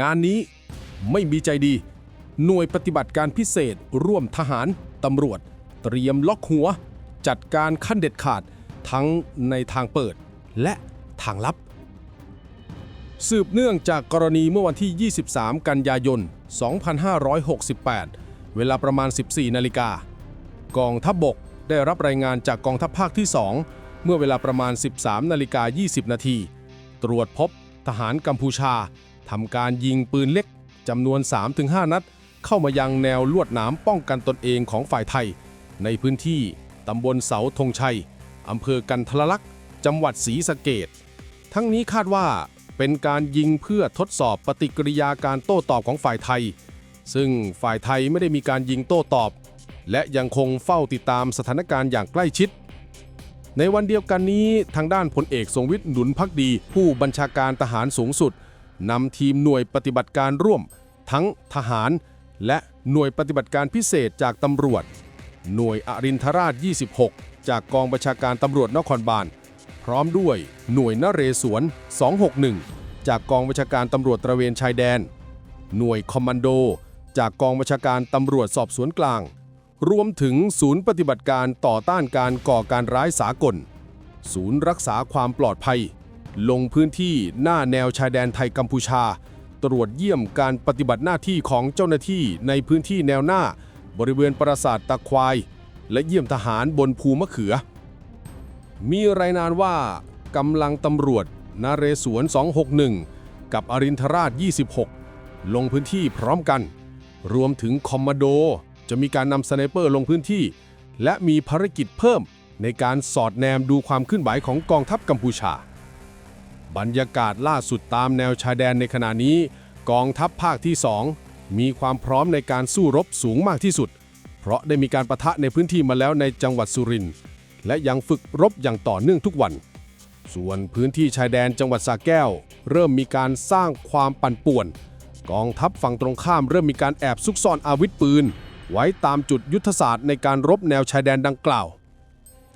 งานนี้ไม่มีใจดี หน่วยปฏิบัติการพิเศษร่วมทหารตำรวจ เตรียมล็อกหัว จัดการขั้นเด็ดขาดทั้งในทางเปิดและทางลับ สืบเนื่องจากกรณีเมื่อวันที่ 23 กันยายน 2568 เวลาประมาณ 14 นาฬิกากองทัพบบกได้รับรายงานจากกองทัพภาคที่ 2 เมื่อเวลาประมาณ 13 นาฬิกา 20 นาที ตรวจพบทหารกัมพูชา ทำการยิงปืนเล็กจำนวน 3-5 นัด เข้ามายังแนวลวดหนามป้องกันตนเองของฝ่ายไทย ในพื้นที่ตำบลเสาธงชัยอำเภอกันทรลักษ์จังหวัดศรีสะเกดทั้งนี้คาดว่าเป็นการยิงเพื่อทดสอบปฏิกิริยาการโต้ตอบของฝ่ายไทย ซึ่งฝ่ายไทยไม่ได้มีการยิงโต้ตอบ และยังคงเฝ้าติดตามสถานการณ์อย่างใกล้ชิด ในวันเดียวกันนี้ทางด้านพลเอกทรงวิทย์หนุนพักดี ผู้บัญชาการทหารสูงสุด นำทีมหน่วยปฏิบัติการร่วม ทั้งทหาร และหน่วยปฏิบัติการพิเศษจากตำรวจ หน่วยอรินทราช 26 จากกองบัญชาการตำรวจนครบาล พร้อมด้วยหน่วยนเรศวร 261 จากกองบัญชาการตำรวจตระเวนชายแดน หน่วยคอมมานโด จากกองบัญชาการตำรวจสอบสวนกลาง รวมถึงศูนย์ปฏิบัติการต่อต้านการก่อการร้ายสากล ศูนย์รักษาความปลอดภัย ลงพื้นที่หน้าแนวชายแดนไทยกัมพูชา ตรวจเยี่ยมการปฏิบัติหน้าที่ของเจ้าหน้าที่ในพื้นที่แนวหน้า บริเวณปราสาทตะควาย และเยี่ยมทหารบนภูมะเขือ มีรายงานว่ากำลังตำรวจนาเรศวร261 กับอรินทราช 26 ลงพื้นที่พร้อมกัน รวมถึงคอมมาโดจะมีการนำสไนเปอร์ลงพื้นที่ และมีภารกิจเพิ่มในการสอดแนมดูความเคลื่อนไหวของกองทัพกัมพูชา บรรยากาศล่าสุดตามแนวชายแดนในขณะนี้ กองทัพภาคที่ 2 มีความพร้อมในการสู้รบสูงมากที่สุด เพราะได้มีการประทะในพื้นที่มาแล้วในจังหวัดสุรินทร์และยังฝึกรบอย่างต่อเนื่องทุกวัน ส่วนพื้นที่ชายแดนจังหวัดสระแก้ว เริ่มมีการสร้างความปั่นป่วน กองทัพฝั่งตรงข้ามเริ่มมีการแอบซุกซ่อนอาวุธปืน ไว้ตามจุดยุทธศาสตร์ในการรบแนวชายแดนดังกล่าว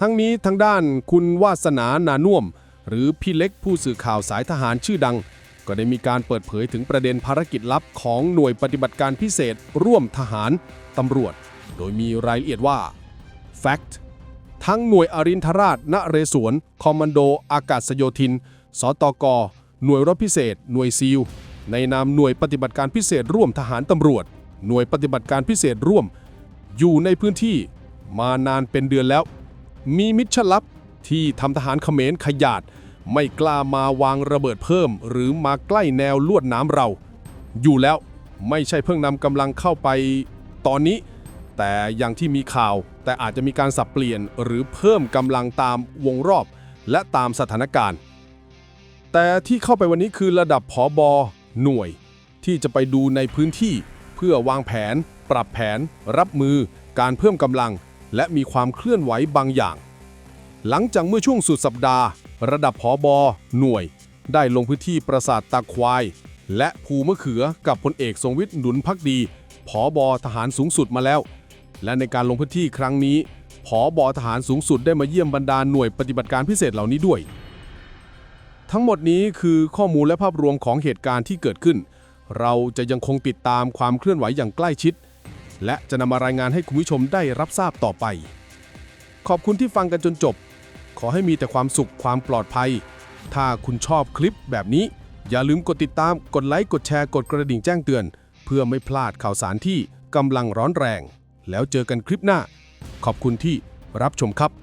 ทั้งนี้ทางด้านคุณวาสนานานุ่ม หรือพี่เล็กผู้สื่อข่าวสายทหารชื่อดัง ก็ได้มีการเปิดเผยถึงประเด็นภารกิจลับของหน่วยปฏิบัติการพิเศษ ร่วมทหารตำรวจ โดยมีรายละเอียดว่า Fact ทั้งหน่วยอรินทราชนเรศวร คอมมานโด อากาศโยธิน สตก หน่วยรบพิเศษ หน่วยซีล ในนามหน่วยปฏิบัติการพิเศษร่วมทหารตำรวจ หน่วยปฏิบัติการพิเศษร่วม อยู่ในพื้นที่ มานานเป็นเดือนแล้ว มีมิตรลับ ที่ทำทหารเขมรขยาดไม่กล้ามาวางระเบิดเพิ่ม หรือมาใกล้แนวลวดน้ำเรา อยู่แล้วไม่ใช่เพิ่งนำกำลังเข้าไปตอนนี้ แต่อย่างที่มีข่าว แต่อาจจะมีการสับเปลี่ยนหรือเพิ่มกำลังตามวงรอบ และตามสถานการณ์ แต่ที่เข้าไปวันนี้คือระดับผอบอหน่วย ที่จะไปดูในพื้นที่ เพื่อวางแผน ปรับแผน รับมือ การเพิ่มกำลัง และมีความเคลื่อนไหวบางอย่าง หลังจากเมื่อช่วงสุดสัปดาห์ ระดับผอบอหน่วย ได้ลงพื้นที่ปราสาทตาควาย และภูมะเขือกับพลเอกทรงวิทย์หนุนพักดีผอบอทหารสูงสุดมาแล้ว และในการลงพื้นที่ครั้งนี้ผอบอทหารสูงสุดได้มาเยี่ยมบรรดาหน่วยปฏิบัติการพิเศษเหล่านี้ด้วย ทั้งหมดนี้คือข้อมูลและภาพรวมของเหตุการณ์ที่เกิดขึ้น เราจะยังคงติดตามความเคลื่อนไหวอย่างใกล้ชิด และจะนำมารายงานให้คุณผู้ชมได้รับทราบต่อไป ขอบคุณที่ฟังกันจนจบ อให้มีแต่ความสุขความปลอดภัย ถ้าคุณชอบคลิปแบบนี้ อย่าลืมกดติดตาม กดไลค์ กดแชร์ กดกระดิ่งแจ้งเตือน เพื่อไม่พลาดข่าวสารที่กำลังร้อนแรง แล้วเจอกันคลิปหน้า ขอบคุณที่รับชมครับ